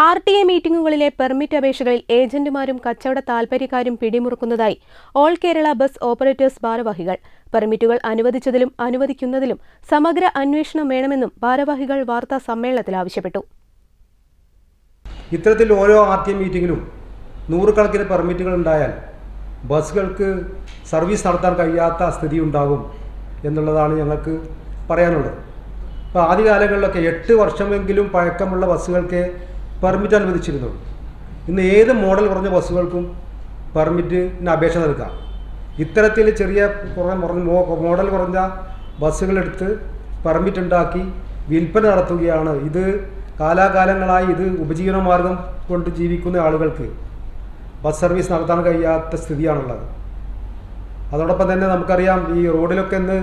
R T A മീറ്റിംഗുകളിലെ permit അപേക്ഷകളിൽ ഏജന്റുമാരും കച്ചവട താൽപര്യക്കാരും പിടിമുറുക്കുന്നതായി ഓൾ കേരള ബസ് ഓപ്പറേറ്റേഴ്സ് ഭാരവാഹികൾ. പെർമിറ്റുകൾ അനുവദിച്ചതിലും അനുവദിക്കുന്നതിലും സമഗ്ര അന്വേഷണം വേണമെന്നും ഭാരവാഹികൾ വാർത്താ സമ്മേളനത്തിൽ ആവശ്യപ്പെട്ടു. ഇത്തരത്തിൽ ഓരോ ആർ ടി എ മീറ്റിങ്ങിലും നൂറുകണക്കിന് പെർമിറ്റുകൾ ഉണ്ടായാൽ ബസ്സുകൾക്ക് സർവീസ് നടത്താൻ കഴിയാത്ത സ്ഥിതി ഉണ്ടാകും എന്നുള്ളതാണ് ഞങ്ങൾക്ക് പറയാനുള്ളത്. ഇപ്പോൾ ആദ്യകാലങ്ങളിലൊക്കെ എട്ട് വർഷമെങ്കിലും പഴക്കമുള്ള ബസ്സുകൾക്ക് പെർമിറ്റ് അനുവദിച്ചിരുന്നുള്ളൂ ഇന്ന് ഏത് മോഡൽ കുറഞ്ഞ ബസ്സുകൾക്കും പെർമിറ്റിന് അപേക്ഷ നൽകാം. ഇത്തരത്തിൽ ചെറിയ കുറഞ്ഞ മോഡൽ കുറഞ്ഞ ബസ്സുകളെടുത്ത് പെർമിറ്റ് ഉണ്ടാക്കി വിൽപ്പന നടത്തുകയാണ്. ഇത് കാലാകാലങ്ങളായി ഇത് ഉപജീവന മാർഗം കൊണ്ട് ജീവിക്കുന്ന ആളുകൾക്ക് ബസ് സർവീസ് നടത്താൻ കഴിയാത്ത സ്ഥിതിയാണുള്ളത്. അതോടൊപ്പം തന്നെ നമുക്കറിയാം ഈ റോഡിലൊക്കെ ഇന്ന്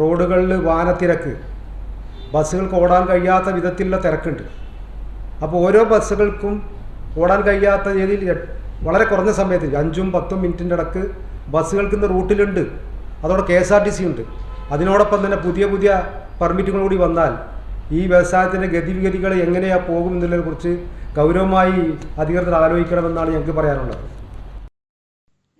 റോഡുകളിൽ വാഹനത്തിരക്ക് ബസ്സുകൾക്ക് ഓടാൻ കഴിയാത്ത വിധത്തിലുള്ള തിരക്കുണ്ട്. അപ്പോൾ ഓരോ ബസ്സുകൾക്കും ഓടാൻ കഴിയാത്ത രീതിയിൽ വളരെ കുറഞ്ഞ സമയത്ത് അഞ്ചും പത്തും മിനിറ്റിന്റെ ഇടയ്ക്ക് ബസ്സുകൾക്ക് ഇന്ന് റൂട്ടിലുണ്ട്. അതോടെ K S R T C ഉണ്ട്. അതിനോടൊപ്പം തന്നെ പുതിയ പുതിയ പെർമിറ്റുകൾ കൂടി വന്നാൽ ഈ വ്യവസായത്തിന്റെ ഗതിവിഗതികൾ എങ്ങനെയാണ് പോകും കുറിച്ച് ഗൗരവമായി അധികൃതർ ആലോചിക്കണമെന്നാണ് ഞങ്ങൾക്ക് പറയാനുള്ളത്.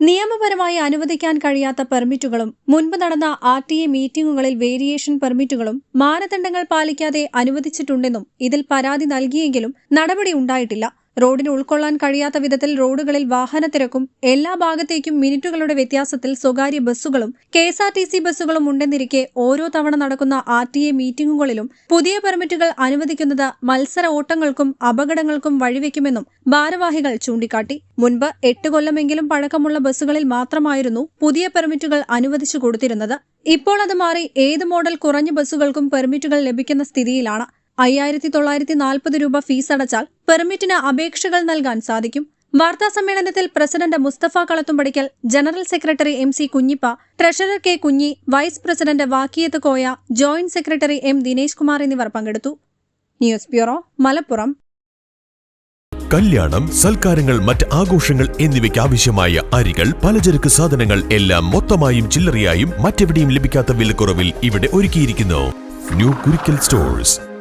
നിയമപരമായി അനുവദിക്കാൻ കഴിയാത്ത പെർമിറ്റുകളും മുൻപ് നടന്ന ആർ ടി എ മീറ്റിംഗുകളിൽ വേരിയേഷൻ പെർമിറ്റുകളും മാനദണ്ഡങ്ങൾ പാലിക്കാതെ അനുവദിച്ചിട്ടുണ്ടെന്നും ഇതിൽ പരാതി നൽകിയെങ്കിലും നടപടി ഉണ്ടായിട്ടില്ല. റോഡിന് ഉൾക്കൊള്ളാൻ കഴിയാത്ത വിധത്തിൽ റോഡുകളിൽ വാഹന തിരക്കും എല്ലാ ഭാഗത്തേക്കും മിനിറ്റുകളുടെ വ്യത്യാസത്തിൽ സ്വകാര്യ ബസ്സുകളും K S R T C ബസ്സുകളും ഉണ്ടെന്നിരിക്കെ ഓരോ തവണ നടക്കുന്ന ആർ ടി എ മീറ്റിംഗുകളിലും പുതിയ പെർമിറ്റുകൾ അനുവദിക്കുന്നത് മത്സര ഓട്ടങ്ങൾക്കും അപകടങ്ങൾക്കും വഴിവെക്കുമെന്നും ഭാരവാഹികൾ ചൂണ്ടിക്കാട്ടി. മുൻപ് എട്ട് കൊല്ലമെങ്കിലും പഴക്കമുള്ള ബസ്സുകളിൽ മാത്രമായിരുന്നു പുതിയ പെർമിറ്റുകൾ അനുവദിച്ചു കൊടുത്തിരുന്നത്. ഇപ്പോൾ അത് മാറി ഏത് മോഡൽ കുറഞ്ഞ ബസ്സുകൾക്കും പെർമിറ്റുകൾ ലഭിക്കുന്ന സ്ഥിതിയിലാണ്. അയ്യായിരത്തി തൊള്ളായിരത്തി നാൽപ്പത് രൂപ ഫീസ് അടച്ചാൽ പെർമിറ്റിന് അപേക്ഷകൾ നൽകാൻ സാധിക്കും. വാർത്താ സമ്മേളനത്തിൽ president Musthafa Kalathumpadikkal general secretary M C Kunhippa treasurer K Kunhi vice president Vakkiyath Koya joint secretary M Dinesh Kumar എന്നിവർ പങ്കെടുത്തു. News bureau Malappuram. കല്യാണം സൽക്കാരങ്ങൾ മറ്റ് ആഘോഷങ്ങൾ എന്നിവയ്ക്ക് ആവശ്യമായ അരികൾ പലചരക്ക് സാധനങ്ങൾ എല്ലാം മൊത്തമായും ചില്ലറയായും മറ്റെവിടെയും ലഭിക്കാത്ത വിലക്കുറവിൽ ഇവിടെ ഒരുക്കിയിരിക്കുന്നു. New Kurikkal stores.